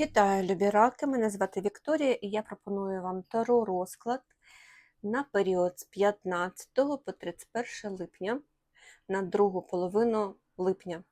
Вітаю, любі раки! Мене звати Вікторія і я пропоную вам таро розклад на період з 15 по 31 липня на другу половину липня.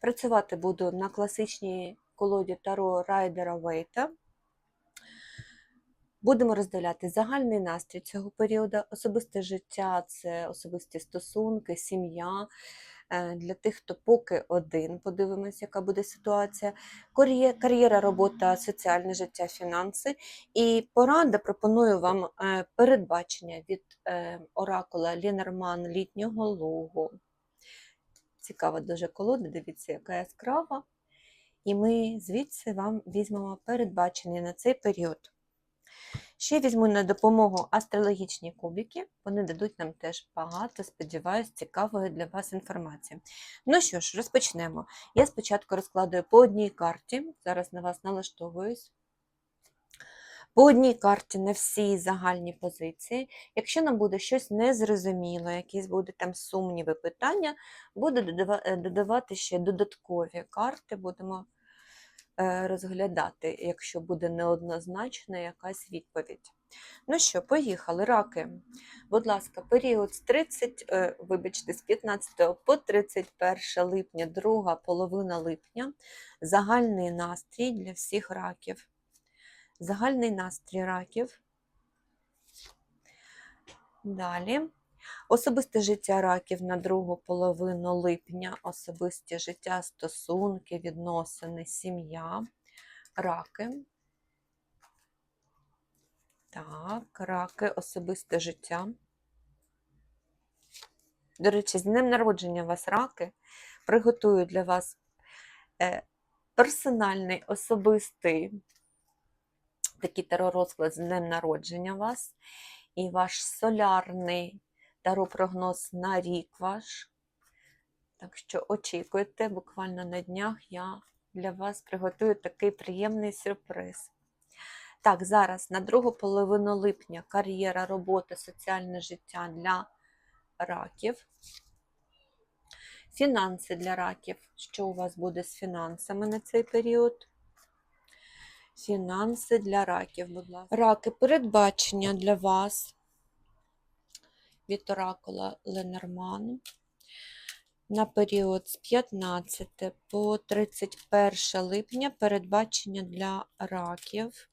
Працювати буду на класичній колоді таро Райдера Вейта. Будемо розділяти загальний настрій цього періоду, особисте життя це особисті стосунки, сім'я. Е, Для тих, хто поки один, подивимось, яка буде ситуація. Кар'єра, робота, соціальне життя, фінанси. І порада пропоную вам е, передбачення від е, оракула Лінерман літнього лугу. Цікава дуже колода, дивіться, яка яскрава. І ми звідси вам візьмемо передбачення на цей період. Ще візьму на допомогу астрологічні кубики. Вони дадуть нам теж багато, сподіваюсь, цікавої для вас інформації. Ну що ж, розпочнемо. Я спочатку розкладаю по одній карті. Зараз на вас налаштовуюсь. По одній карті на всі загальні позиції. Якщо нам буде щось незрозуміло, якісь будуть там сумніви, питання, буду додавати ще додаткові карти, будемо розглядати, якщо буде неоднозначна якась відповідь. Ну що, поїхали, раки. Будь ласка, період з 30, е, вибачте, з 15 по 31 липня, друга половина липня, загальний настрій для всіх раків. Загальний настрій раків. Далі. Особисте життя раків на другу половину липня, особисте життя, стосунки, відносини, сім'я, раки. Так, раки, особисте життя. До речі, з днем народження вас раки. Приготую для вас е, персональний, особистий такий таро-розклад з днем народження вас. І ваш солярний таро-прогноз на рік ваш. Так що очікуйте, буквально на днях я для вас приготую такий приємний сюрприз. Так, зараз на другу половину липня кар'єра, робота, соціальне життя для раків. Фінанси для раків. Що у вас буде з фінансами на цей період? Фінанси для раків, будь ласка. Раки, передбачення для вас від оракула Ленорман на період з 15 по 31 липня передбачення для раків.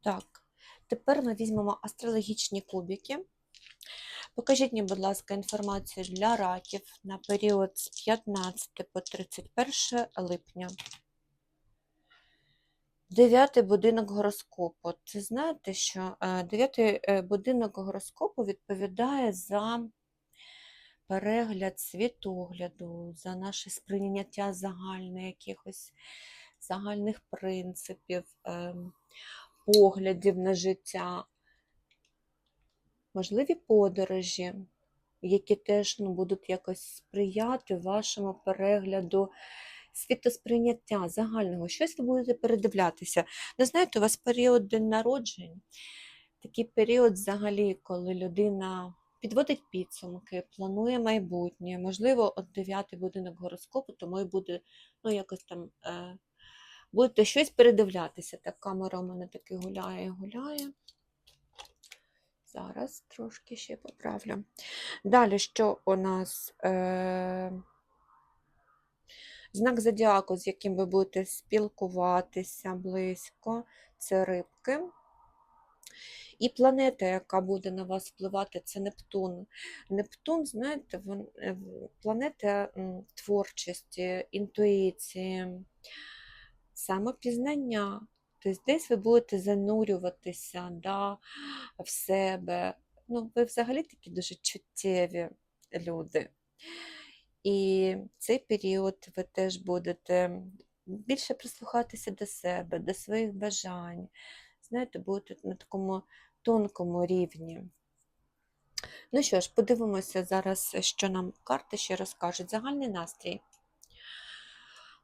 Так, тепер ми візьмемо астрологічні кубики. Покажіть мені, будь ласка, інформацію для раків на період з 15 по 31 липня. Дев'ятий будинок гороскопу. Це знаєте, що е, дев'ятий е, будинок гороскопу відповідає за перегляд світогляду, за наше сприйняття загальне якихось загальних принципів, ем, поглядів на життя, можливі подорожі, які теж ну, будуть якось сприяти вашому перегляду світосприйняття загального. Щось ви будете передивлятися. Ви знаєте, у вас період день народжень, такий період взагалі, коли людина підводить підсумки, планує майбутнє, можливо, от дев'ятий будинок гороскопу, тому і буде, ну, якось там. Е, Будете щось передивлятися. Так, камера у мене таки гуляє гуляє. Зараз трошки ще поправлю. Далі, що у нас е... знак зодіаку, з яким ви будете спілкуватися близько, це рибки. І планета, яка буде на вас впливати, це Нептун. Нептун, знаєте, е, планета творчості, інтуїції, самопізнання. Тобто десь ви будете занурюватися да, в себе. Ну, ви взагалі такі дуже чуттєві люди. І цей період ви теж будете більше прислухатися до себе, до своїх бажань. Знаєте, будете на такому тонкому рівні. Ну що ж, подивимося зараз, що нам карти ще розкажуть. Загальний настрій.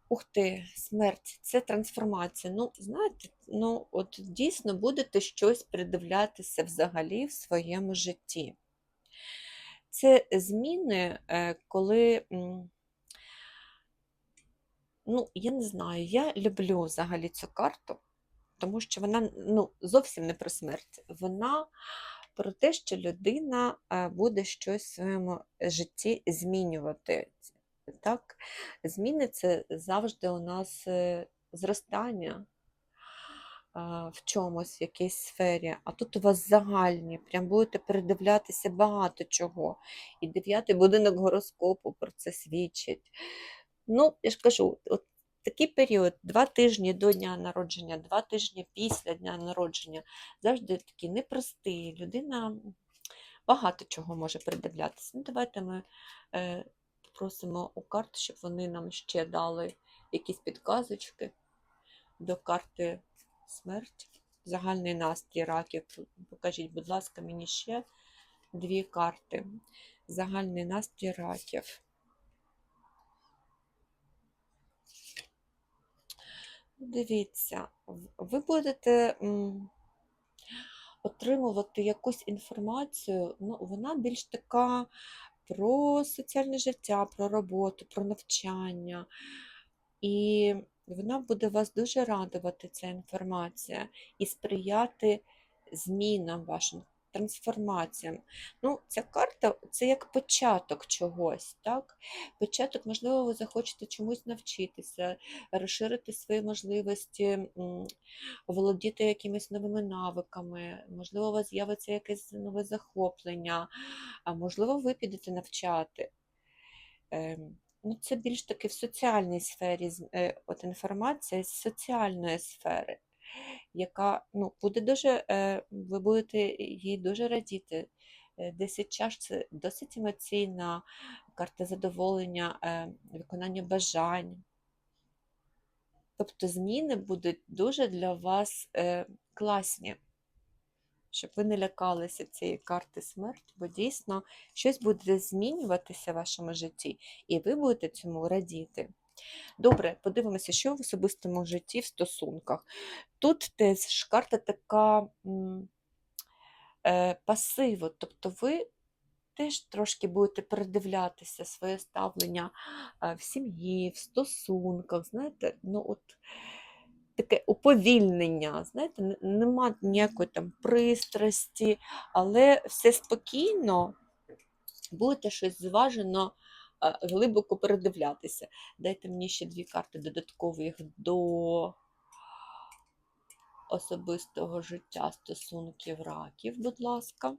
Ух ти, смерть, це трансформація. Ну, знаєте, ну от дійсно будете щось придивлятися взагалі в своєму житті. Це зміни, е, коли ну, я не знаю, я люблю взагалі цю карту, тому що вона ну, зовсім не про смерть. Вона про те, що людина е, буде щось в своєму житті змінювати. Так? Зміни це завжди у нас е, зростання в чомусь, в якійсь сфері, а тут у вас загальні, прям будете передивлятися багато чого. І дев'ятий будинок гороскопу про це свідчить. Ну, я ж кажу, от такий період, два тижні до дня народження, два тижні після дня народження, завжди такий непростий. Людина багато чого може придивлятися. Ну, давайте ми е, попросимо у карт, щоб вони нам ще дали якісь підказочки до карти смерті. Загальний настрій раків. Покажіть, будь ласка, мені ще дві карти. Загальний настрій раків. Дивіться, ви будете отримувати якусь інформацію, ну, вона більш така про соціальне життя, про роботу, про навчання. І вона буде вас дуже радувати, ця інформація, і сприяти змінам вашим, трансформаціям. Ну, ця карта це як початок чогось, так? Початок, можливо, ви захочете чомусь навчитися, розширити свої можливості, володіти якимись новими навиками, можливо, у вас з'явиться якесь нове захоплення, а можливо, ви підете навчати. Ну, це більш таки в соціальній сфері е, от інформація з соціальної сфери, яка ну, буде дуже, е, ви будете їй дуже радіти. Е, 10 чаш це досить емоційна карта задоволення, виконання бажань. Тобто зміни будуть дуже для вас класні, щоб ви не лякалися цієї карти смерті, бо дійсно щось буде змінюватися в вашому житті, і ви будете цьому радіти. Добре, подивимося, що в особистому житті в стосунках. Тут теж карта така е, пасиву, тобто ви теж трошки будете передивлятися своє ставлення в сім'ї, в стосунках, знаєте, ну от таке уповільнення, знаєте, нема ніякої там пристрасті, але все спокійно, будете щось зважено глибоко передивлятися. Дайте мені ще дві карти додаткових до особистого життя стосунків раків, будь ласка,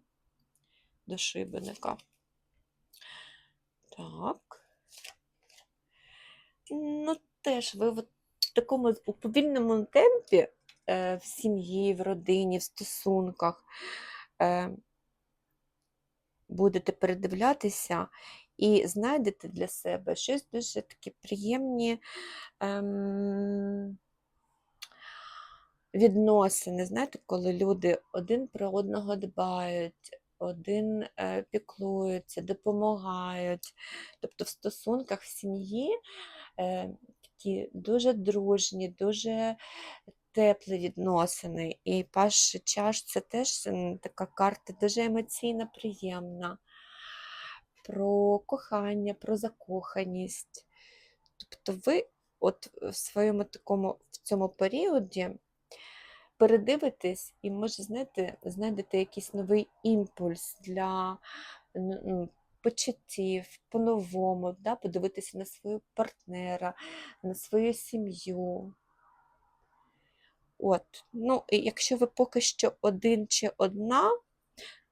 до шибеника. Так. Ну, теж ви от в такому уповільненому темпі е, в сім'ї, в родині, в стосунках е, будете передивлятися і знайдете для себе щось дуже такі приємні ем, відносини. Знаєте, коли люди один про одного дбають, один е, піклується, допомагають. Тобто в стосунках в сім'ї е, такі дуже дружні, дуже теплі відносини. І паш чаш це теж така карта дуже емоційна, приємна. Про кохання, про закоханість. Тобто ви от в своєму такому в цьому періоді передивитесь і, може, знаєте, знайдете якийсь новий імпульс для ну, ну, почуттів по-новому, да? подивитися на свого партнера, на свою сім'ю. От, ну, і якщо ви поки що один чи одна,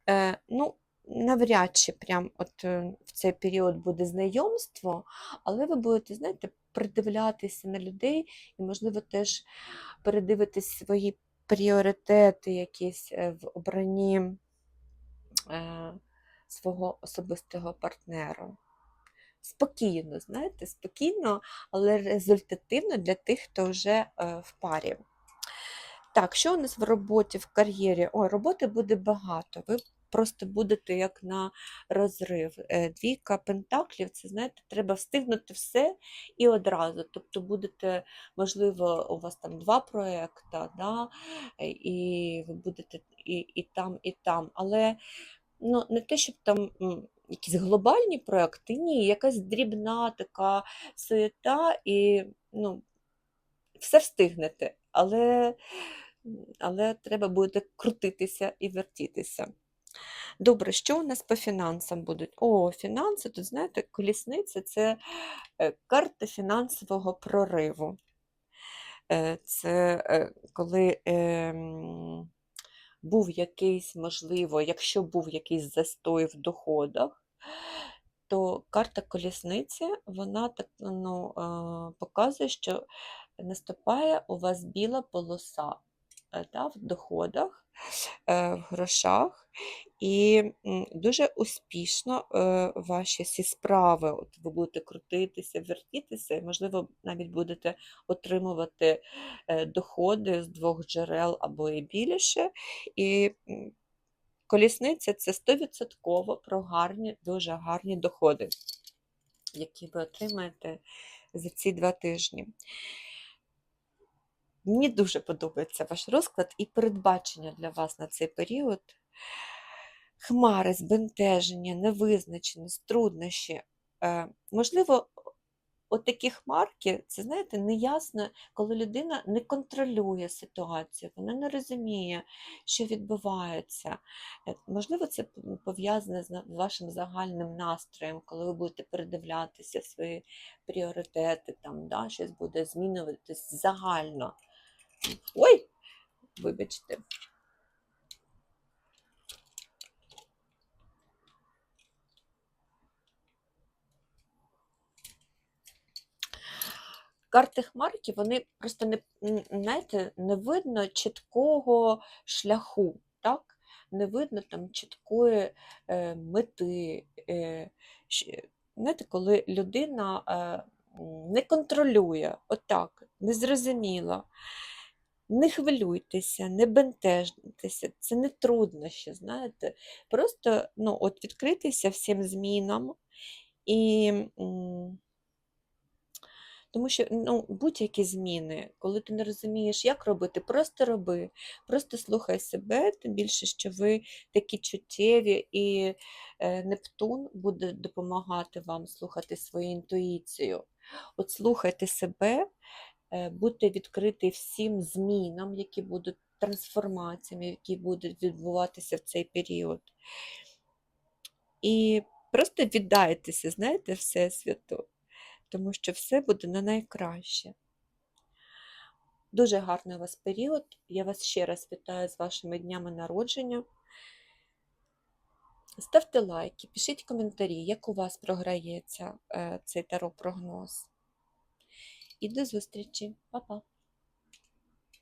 е, ну, навряд чи прям от е, в цей період буде знайомство, але ви будете, знаєте, придивлятися на людей і, можливо, теж передивитись свої пріоритети якісь е, в обранні е, свого особистого партнера. Спокійно, знаєте, спокійно, але результативно для тих, хто вже е, в парі. Так, що у нас в роботі, в кар'єрі? Ой, роботи буде багато. Ви просто будете як на розрив. Е, Двійка пентаклів, це знаєте, треба встигнути все і одразу. Тобто будете, можливо, у вас там два проекти, да? і ви будете і, і там, і там. Але ну, не те, щоб там. Якісь глобальні проекти, ні, якась дрібна така суєта, і ну, все встигнете, але, але треба буде крутитися і вертітися. Добре, що у нас по фінансам будуть? О, фінанси, тут, знаєте, колісниця це е, карта фінансового прориву. Е, Це е, коли ем, був якийсь, можливо, якщо був якийсь застой в доходах, то карта колісниці, вона так ну, е, показує, що наступає у вас біла полоса да, в доходах, е, в грошах, і дуже успішно е, ваші всі справи, от ви будете крутитися, вертітися, і, можливо, навіть будете отримувати е, доходи з двох джерел або і більше. І колісниця це 100% про гарні, дуже гарні доходи, які ви отримаєте за ці два тижні. Мені дуже подобається ваш розклад і передбачення для вас на цей період. Хмари, збентеження, невизначеність, труднощі. Е, можливо, от такі хмарки, це, знаєте, неясно, коли людина не контролює ситуацію, вона не розуміє, що відбувається. Е, Можливо, це пов'язане з вашим загальним настроєм, коли ви будете передивлятися свої пріоритети, там, да, щось буде змінюватись загально. Ой, вибачте. Карти хмарки, вони просто не, знаєте, не видно чіткого шляху, так? Не видно там чіткої е, мети. Е, знаєте, коли людина е, не контролює, отак, незрозуміло. Не хвилюйтеся, не бентежтеся, це не труднощі, знаєте. Просто ну, от відкритися всім змінам і. Тому що ну, будь-які зміни, коли ти не розумієш, як робити, просто роби, просто слухай себе, тим більше, що ви такі чуттєві, і е, Нептун буде допомагати вам слухати свою інтуїцію. От слухайте себе, е, будьте відкриті всім змінам, які будуть трансформаціями, які будуть відбуватися в цей період. І просто віддайтеся, знаєте, Всесвіту тому що все буде на найкраще. Дуже гарний у вас період. Я вас ще раз вітаю з вашими днями народження. Ставте лайки, пишіть коментарі, як у вас програється е, цей таро прогноз. І до зустрічі, Па-па!